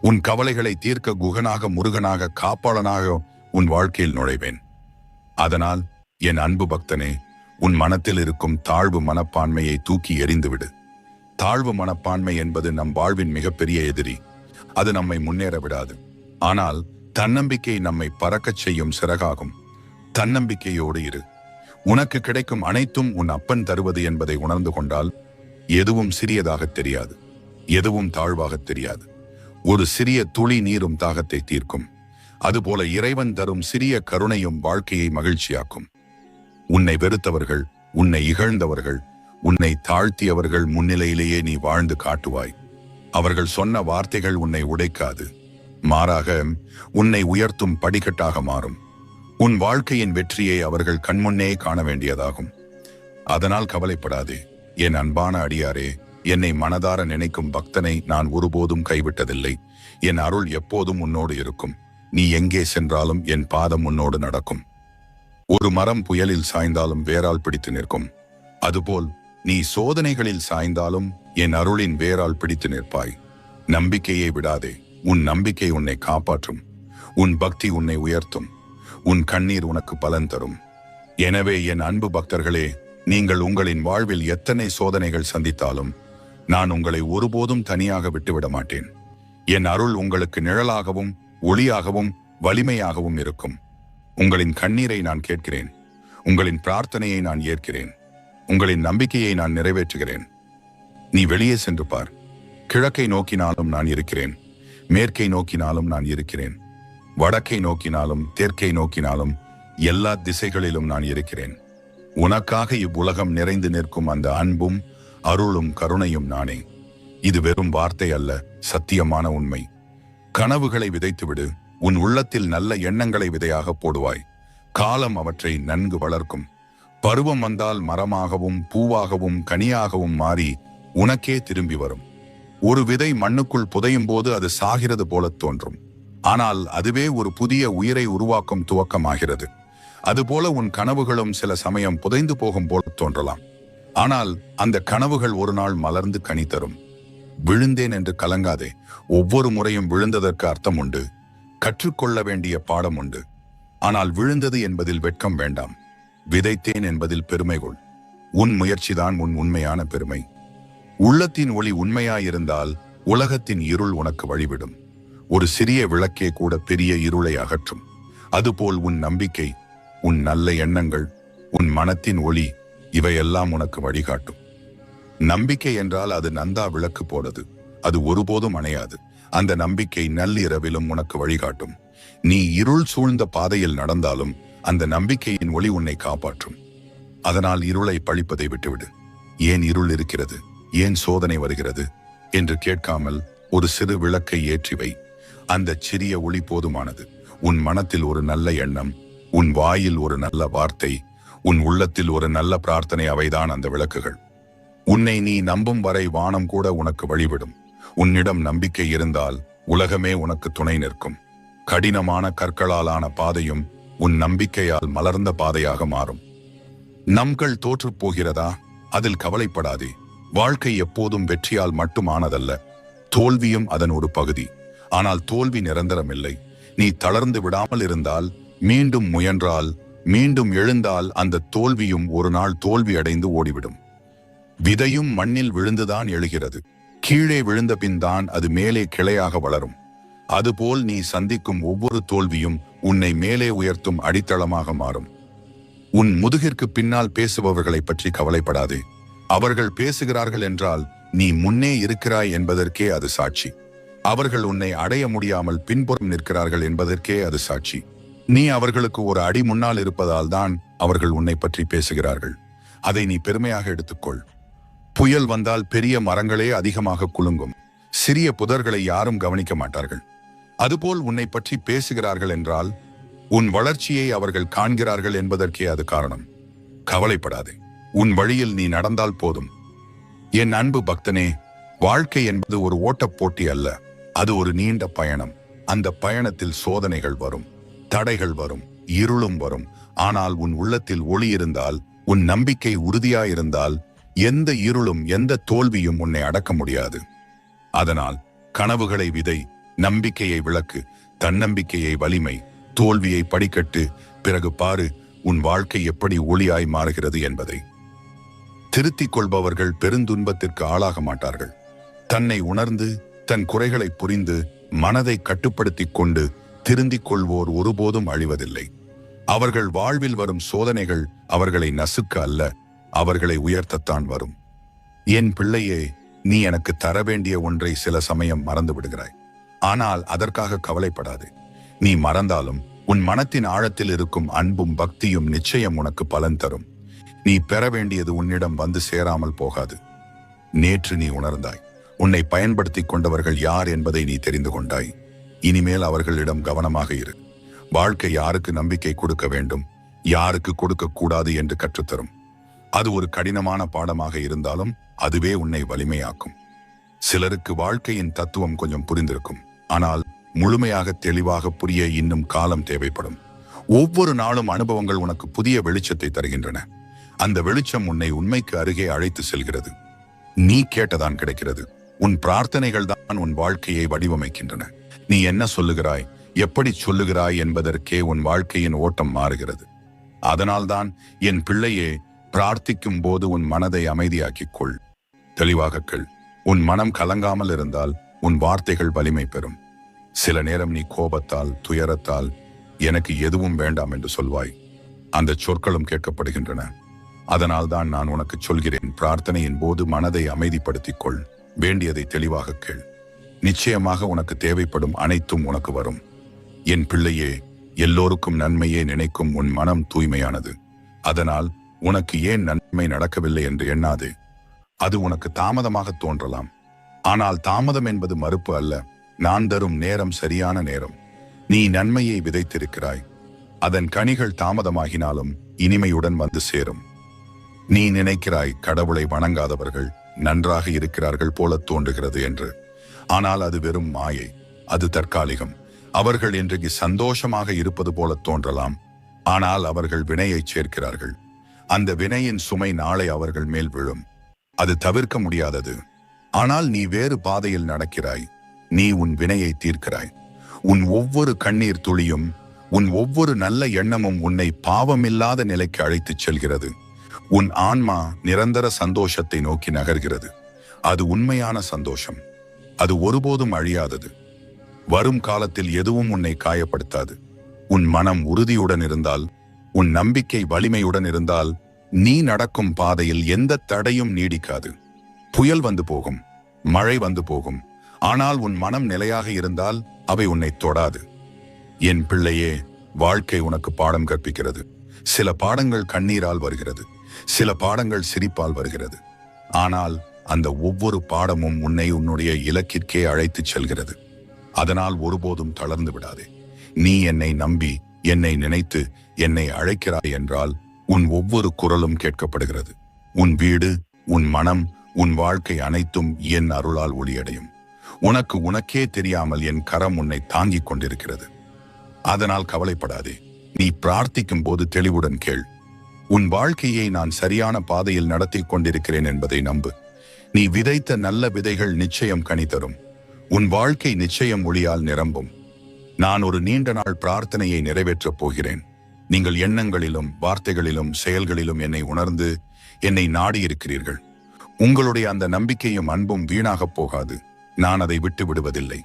உன் கவலைகளை தீர்க்க குகனாக முருகனாக காப்பாளனாக உன் வாழ்க்கையில் நுழைவேன். அதனால் என் அன்பு பக்தனே உன் மனத்தில் இருக்கும் தாழ்வு மனப்பான்மையை தூக்கி எறிந்துவிடு. தாழ்வு மனப்பான்மை என்பது நம் வாழ்வின் மிகப்பெரிய எதிரி. அது நம்மை முன்னேற விடாது. ஆனால் தன்னம்பிக்கை நம்மை பறக்கச் செய்யும் சிறகாகும். தன்னம்பிக்கையோடு இரு. உனக்கு கிடைக்கும் அனைத்தும் உன் அப்பன் தருவது என்பதை உணர்ந்து கொண்டால் எதுவும் சிறியதாக தெரியாது. எதுவும் தாழ்வாக தெரியாது. ஒரு சிறிய துளி நீரும் தாகத்தை தீர்க்கும். அதுபோல இறைவன் தரும் சிறிய கருணையும் வாழ்க்கையை மகிழ்ச்சியாக்கும். உன்னை வெறுத்தவர்கள் உன்னை இகழ்ந்தவர்கள் உன்னை தாழ்த்தியவர்கள் முன்னிலையிலேயே நீ வாழ்ந்து காட்டுவாய். அவர்கள் சொன்ன வார்த்தைகள் உன்னை உடைக்காது. மாறாக உன்னை உயர்த்தும் படிக்கட்டாக மாறும். உன் வாழ்க்கையின் வெற்றியை அவர்கள் கண்முன்னே காண வேண்டியதாகும். அதனால் கவலைப்படாதே என் அன்பான அடியாரே என்னை மனதார நினைக்கும் பக்தனை நான் ஒருபோதும் கைவிட்டதில்லை. என் அருள் எப்போதும் உன்னோடு இருக்கும். நீ எங்கே சென்றாலும் என் பாதம் உன்னோடு நடக்கும். ஒரு மரம் புயலில் சாய்ந்தாலும் வேரால் பிடித்து நிற்கும். அதுபோல் நீ சோதனைகளில் சாய்ந்தாலும் என் அருளின் வேரால் பிடித்து நிற்பாய். நம்பிக்கையை விடாதே. உன் நம்பிக்கை உன்னை காப்பாற்றும். உன் பக்தி உன்னை உயர்த்தும். உன் கண்ணீர் உனக்கு பலன் தரும். எனவே என் அன்பு பக்தர்களே நீங்கள் உங்களின் வாழ்வில் எத்தனை சோதனைகள் சந்தித்தாலும் நான் உங்களை ஒருபோதும் தனியாக விட்டுவிட மாட்டேன் என் அருள் உங்களுக்கு நிழலாகவும் ஒளியாகவும் வலிமையாகவும் இருக்கும். உங்களின் கண்ணீரை நான் கேட்கிறேன். உங்களின் பிரார்த்தனையை நான் ஏற்கிறேன். உங்களின் நம்பிக்கையை நான் நிறைவேற்றுகிறேன். நீ வெளியே சென்று பார். கிழக்கை நோக்கினாலும் நான் இருக்கிறேன். மேற்கை நோக்கினாலும் நான் இருக்கிறேன். வடக்கை நோக்கினாலும் தெற்கை நோக்கினாலும் எல்லா திசைகளிலும் நான் இருக்கிறேன். உனக்காக இவ்வுலகம் நிறைந்து நிற்கும் அந்த அன்பும் அருளும் கருணையும் நானே. இது வெறும் வார்த்தை அல்ல சத்தியமான உண்மை. கனவுகளை விதைத்துவிடு உன் உள்ளத்தில் நல்ல எண்ணங்களை விதையாக போடுவாய். காலம் அவற்றை நன்கு வளர்க்கும். பருவம் வந்தால் மரமாகவும் பூவாகவும் கனியாகவும் மாறி உனக்கே திரும்பி வரும். ஒரு விதை மண்ணுக்குள் புதையும் போது அது சாகிறது போல தோன்றும். ஆனால் அதுவே ஒரு புதிய உயிரை உருவாக்கும் துவக்கமாகிறது. அதுபோல உன் கனவுகளும் சில சமயம் புதைந்து போகும் போல தோன்றலாம். ஆனால் அந்த கனவுகள் ஒரு நாள் மலர்ந்து கனி தரும். விழுந்தேன் என்று கலங்காதே ஒவ்வொரு முறையும் விழுந்ததற்கு அர்த்தம் உண்டு. கற்றுக்கொள்ள வேண்டிய பாடம் உண்டு. ஆனால் விழுந்தது என்பதில் வெட்கம் வேண்டாம். விதைத்தேன் என்பதில் பெருமை கொள். உன் முயற்சிதான் உன் உண்மையான பெருமை. உள்ளத்தின் ஒளி உண்மையாயிருந்தால் உலகத்தின் இருள் உனக்கு வழிவிடும். ஒரு சிறிய விளக்கே கூட பெரிய இருளை அகற்றும். அதுபோல் உன் நம்பிக்கை உன் நல்ல எண்ணங்கள் உன் மனத்தின் ஒளி இவையெல்லாம் உனக்கு வழிகாட்டும். நம்பிக்கை என்றால் அது நந்தா விளக்கு போனது அது ஒருபோதும் அணையாது. அந்த நம்பிக்கை நள்ளிரவிலும் உனக்கு வழிகாட்டும். நீ இருள் சூழ்ந்த பாதையில் நடந்தாலும் அந்த நம்பிக்கையின் ஒளி உன்னை காப்பாற்றும். அதனால் இருளை பழிப்பதை விட்டுவிடு. ஏன் இருள் இருக்கிறது? ஏன் சோதனை வருகிறது? என்று கேட்காமல் ஒரு சிறு விளக்கை ஏற்றிவை அந்த சிறிய ஒளி போதுமானது. உன் மனத்தில் ஒரு நல்ல எண்ணம் உன் வாயில் ஒரு நல்ல வார்த்தை உன் உள்ளத்தில் ஒரு நல்ல பிரார்த்தனை அவைதான் அந்த விளக்குகள். உன்னை நீ நம்பும் வரை வானம் கூட உனக்கு வழிவிடும். உன்னிடம் நம்பிக்கை இருந்தால் உலகமே உனக்கு துணை நிற்கும். கடினமான கற்களாலான பாதையும் உன் நம்பிக்கையால் மலர்ந்த பாதையாக மாறும். நம்கள் தோற்றுப் போகிறதா? அதில் கவலைப்படாதே. வாழ்க்கை எப்போதும் வெற்றியால் மட்டுமானதல்ல. தோல்வியும் அதன் ஒரு பகுதி. ஆனால் தோல்வி நிரந்தரமில்லை. நீ தளர்ந்து விடாமல் இருந்தால் மீண்டும் முயன்றால் மீண்டும் எழுந்தால் அந்த தோல்வியும் ஒரு நாள் தோல்வி அடைந்து ஓடிவிடும். விதையும் மண்ணில் விழுந்துதான் எழுகிறது. கீழே விழுந்த பின் தான் அது மேலே கிளையாக வளரும். அதுபோல் நீ சந்திக்கும் ஒவ்வொரு தோல்வியும் உன்னை மேலே உயர்த்தும் அடித்தளமாக மாறும். உன் முதுகிற்கு பின்னால் பேசுபவர்களை பற்றி கவலைப்படாதே. அவர்கள் பேசுகிறார்கள் என்றால் நீ முன்னே இருக்கிறாய் என்பதற்கே அது சாட்சி. அவர்கள் உன்னை அடைய முடியாமல் பின்புறம் நிற்கிறார்கள் என்பதற்கே அது சாட்சி. நீ அவர்களுக்கு ஒரு அடி முன்னால் இருப்பதால் தான் அவர்கள் உன்னை பற்றி பேசுகிறார்கள். அதை நீ பெருமையாக எடுத்துக்கொள். புயல் வந்தால் பெரிய மரங்களே அதிகமாக குலுங்கும். சிறிய புதர்களை யாரும் கவனிக்க மாட்டார்கள். அதுபோல் உன்னை பற்றி பேசுகிறார்கள் என்றால் உன் வளர்ச்சியை அவர்கள் காண்கிறார்கள் என்பதற்கே அது காரணம். கவலைப்படாதே. உன் வழியில் நீ நடந்தால் போதும். என் அன்பு பக்தனே வாழ்க்கை என்பது ஒரு ஓட்டப் போட்டி அல்ல. அது ஒரு நீண்ட பயணம். அந்த பயணத்தில் சோதனைகள் வரும். தடைகள் வரும் இருளும் வரும். ஆனால் உன் உள்ளத்தில் ஒளி இருந்தால் உன் நம்பிக்கை உறுதியாயிருந்தால் எந்த இருளும் எந்த தோல்வியும் உன்னை அடக்க முடியாது. அதனால் கனவுகளை விதை நம்பிக்கையை விளக்கு தன்னம்பிக்கையை வலிமை தோல்வியை படிக்கட்டு பிறகு பாரு உன் வாழ்க்கை எப்படி ஒளியாய் மாறுகிறது என்பதை. திருத்திக் கொள்பவர்கள் பெருந்துன்பத்திற்கு ஆளாக மாட்டார்கள். தன்னை உணர்ந்து தன் குறைகளை புரிந்து மனதை கட்டுப்படுத்திக் கொண்டு திருந்திக் கொள்வோர் ஒருபோதும் அழிவதில்லை. அவர்கள் வாழ்வில் வரும் சோதனைகள் அவர்களை நசுக்க அல்ல அவர்களை உயர்த்தத்தான் வரும். என் பிள்ளையே நீ எனக்கு தர வேண்டிய ஒன்றை சில சமயம் மறந்து விடுகிறாய். ஆனால் அதற்காக கவலைப்படாது. நீ மறந்தாலும் உன் மனத்தின் ஆழத்தில் இருக்கும் அன்பும் பக்தியும் நிச்சயம் உனக்கு பலன் தரும். நீ பெற வேண்டியது உன்னிடம் வந்து சேராமல் போகாது. நேற்று நீ உணர்ந்தாய். உன்னை பயன்படுத்திக் கொண்டவர்கள் யார் என்பதை நீ தெரிந்து கொண்டாய். இனிமேல் அவர்களிடம் கவனமாக இரு. வாழ்க்கை யாருக்கு நம்பிக்கை கொடுக்க வேண்டும் யாருக்கு கொடுக்க கூடாது என்று கற்றுத்தரும். அது ஒரு கடினமான பாடமாக இருந்தாலும் அதுவே உன்னை வலிமையாக்கும். சிலருக்கு வாழ்க்கையின் தத்துவம் கொஞ்சம் புரிந்திருக்கும். ஆனால் முழுமையாக தெளிவாக புரிய இன்னும் காலம் தேவைப்படும். ஒவ்வொரு நாளும் அனுபவங்கள் உனக்கு புதிய வெளிச்சத்தை தருகின்றன. அந்த வெளிச்சம் உன்னை உண்மைக்கு அருகே அழைத்து செல்கிறது. நீ கேட்டதான் கிடைக்கிறது. உன் பிரார்த்தனைகள் தான் உன் வாழ்க்கையை வடிவமைக்கின்றன. நீ என்ன சொல்லுகிறாய்? எப்படி சொல்லுகிறாய் என்பதற்கே உன் வாழ்க்கையின் ஓட்டம் மாறுகிறது. அதனால்தான் என் பிள்ளையே பிரார்த்திக்கும் போது உன் மனதை அமைதியாக்கிக் கொள். தெளிவாக கேள் உன் மனம் கலங்காமல் இருந்தால் உன் வார்த்தைகள் வலிமை பெறும். சில நேரம் நீ கோபத்தால் துயரத்தால் எனக்கு எதுவும் வேண்டாம் என்று சொல்வாய். அந்த சொற்களும் கேட்கப்படுகின்றன. அதனால்தான் நான் உனக்கு சொல்கிறேன் பிரார்த்தனையின் போது மனதை அமைதிப்படுத்திக் கொள். வேண்டியதை தெளிவாக கேள். நிச்சயமாக உனக்கு தேவைப்படும் அனைத்தும் உனக்கு வரும். என் பிள்ளையே எல்லோருக்கும் நன்மையே நினைக்கும் உன் மனம் தூய்மையானது. அதனால் உனக்கு ஏன் நன்மை நடக்கவில்லை என்று எண்ணாதே. அது உனக்கு தாமதமாக தோன்றலாம். ஆனால் தாமதம் என்பது மறுப்பு அல்ல. நான் தரும் நேரம் சரியான நேரம். நீ நன்மையை விதைத்திருக்கிறாய். அதன் கனிகள் தாமதமாகினாலும் இனிமையுடன் வந்து சேரும். நீ நினைக்கிறாய் கடவுளை வணங்காதவர்கள் நன்றாக இருக்கிறார்கள் போல தோன்றுகிறது என்று. ஆனால் அது வெறும் மாயை அது தற்காலிகம். அவர்கள் இன்றைக்கு சந்தோஷமாக இருப்பது போல தோன்றலாம். ஆனால் அவர்கள் வினையைச் சேர்க்கிறார்கள். அந்த வினையின் சுமை நாளை அவர்கள் மேல் விழும். அது தவிர்க்க முடியாதது. ஆனால் நீ வேறு பாதையில் நடக்கிறாய். நீ உன் வினையை தீர்க்கிறாய். உன் ஒவ்வொரு கண்ணீர் துளியும் உன் ஒவ்வொரு நல்ல எண்ணமும் உன்னை பாவமில்லாத நிலைக்கு அழைத்துச் செல்கிறது. உன் ஆன்மா நிரந்தர சந்தோஷத்தை நோக்கி நகர்கிறது. அது உண்மையான சந்தோஷம். அது ஒருபோதும் அழியாதது. வரும் காலத்தில் எதுவும் உன்னை காயப்படுத்தாது. உன் மனம் உறுதியுடன் இருந்தால் உன் நம்பிக்கை வலிமையுடன் இருந்தால் நீ நடக்கும் பாதையில் எந்த தடையும் நீடிக்காது. புயல் வந்து போகும் மழை வந்து போகும். ஆனால் உன் மனம் நிலையாக இருந்தால் அவை உன்னை தொடாது. என் பிள்ளையே வாழ்க்கை உனக்கு பாடம் கற்பிக்கிறது. சில பாடங்கள் கண்ணீரால் வருகிறது. சில பாடங்கள் சிரிப்பால் வருகிறது. ஆனால் அந்த ஒவ்வொரு பாடமும் உன்னை உன்னுடைய இலக்கிற்கே அழைத்துச் செல்கிறது. அதனால் ஒருபோதும் தளர்ந்து விடாதே. நீ என்னை நம்பி என்னை நினைத்து என்னை அழைக்கிறாய் என்றால் உன் ஒவ்வொரு குரலும் கேட்கப்படுகிறது. உன் வீடு உன் மனம் உன் வாழ்க்கை அனைத்தும் என் அருளால் ஒளியடையும். உனக்கு உனக்கே தெரியாமல் என் கரம் உன்னை தாங்கிக் கொண்டிருக்கிறது. அதனால் கவலைப்படாதே. நீ பிரார்த்திக்கும் போது தெளிவுடன் கேள். உன் வாழ்க்கையை நான் சரியான பாதையில் நடத்தி கொண்டிருக்கிறேன் என்பதை நம்பு. நீ விதைத்த நல்ல விதைகள் நிச்சயம் கனிதரும். உன் வாழ்க்கை நிச்சயம் ஒளியால் நிரம்பும். நான் ஒரு நீண்ட நாள் பிரார்த்தனையை நிறைவேற்றப் போகிறேன். நீங்கள் எண்ணங்களிலும் வார்த்தைகளிலும் செயல்களிலும் என்னை உணர்ந்து என்னை நாடியிருக்கிறீர்கள். உங்களுடைய அந்த நம்பிக்கையும் அன்பும் வீணாகப் போகாது. நான் அதை விட்டு விடுவதில்லை.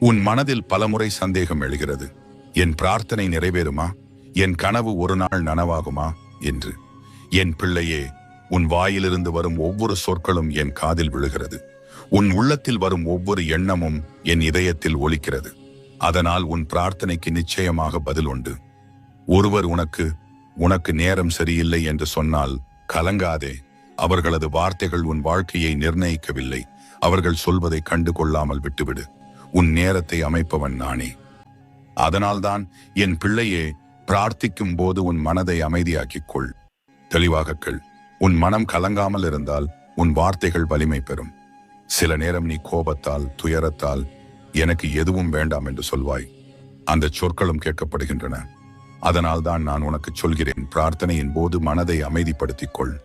உன் மனதில் பலமுறை சந்தேகம் எழுகிறது. என் பிரார்த்தனை நிறைவேறுமா? என் கனவு ஒரு நாள் நனவாகுமா? என்று. என் பிள்ளையே உன் வாயிலிருந்து வரும் ஒவ்வொரு சொற்களும் என் காதில் விழுகிறது. உன் உள்ளத்தில் வரும் ஒவ்வொரு எண்ணமும் என் இதயத்தில் ஒலிக்கிறது. அதனால் உன் பிரார்த்தனைக்கு நிச்சயமாக பதில் உண்டு. ஒருவர் உனக்கு உனக்கு நேரம் சரியில்லை என்று சொன்னால் கலங்காதே. அவர்களது வார்த்தைகள் உன் வாழ்க்கையை நிர்ணயிக்கவில்லை. அவர்கள் சொல்வதை கண்டு கொள்ளாமல் விட்டுவிடு. உன் நேரத்தை அமைப்பவன் நானே. அதனால்தான் என் பிள்ளையே பிரார்த்திக்கும் போது உன் மனதை அமைதியாக்கிக் கொள். தெளிவாக கேள். உன் மனம் கலங்காமல் இருந்தால் உன் வார்த்தைகள் வலிமை பெறும். சில நேரம் நீ கோபத்தால் துயரத்தால் எனக்கு எதுவும் வேண்டாம் என்று சொல்வாய். அந்த சொற்களும் கேட்கப்படுகின்றன. அதனால்தான் நான் உனக்கு சொல்கிறேன். பிரார்த்தனையின் போது மனதை அமைதிப்படுத்திக் கொள்.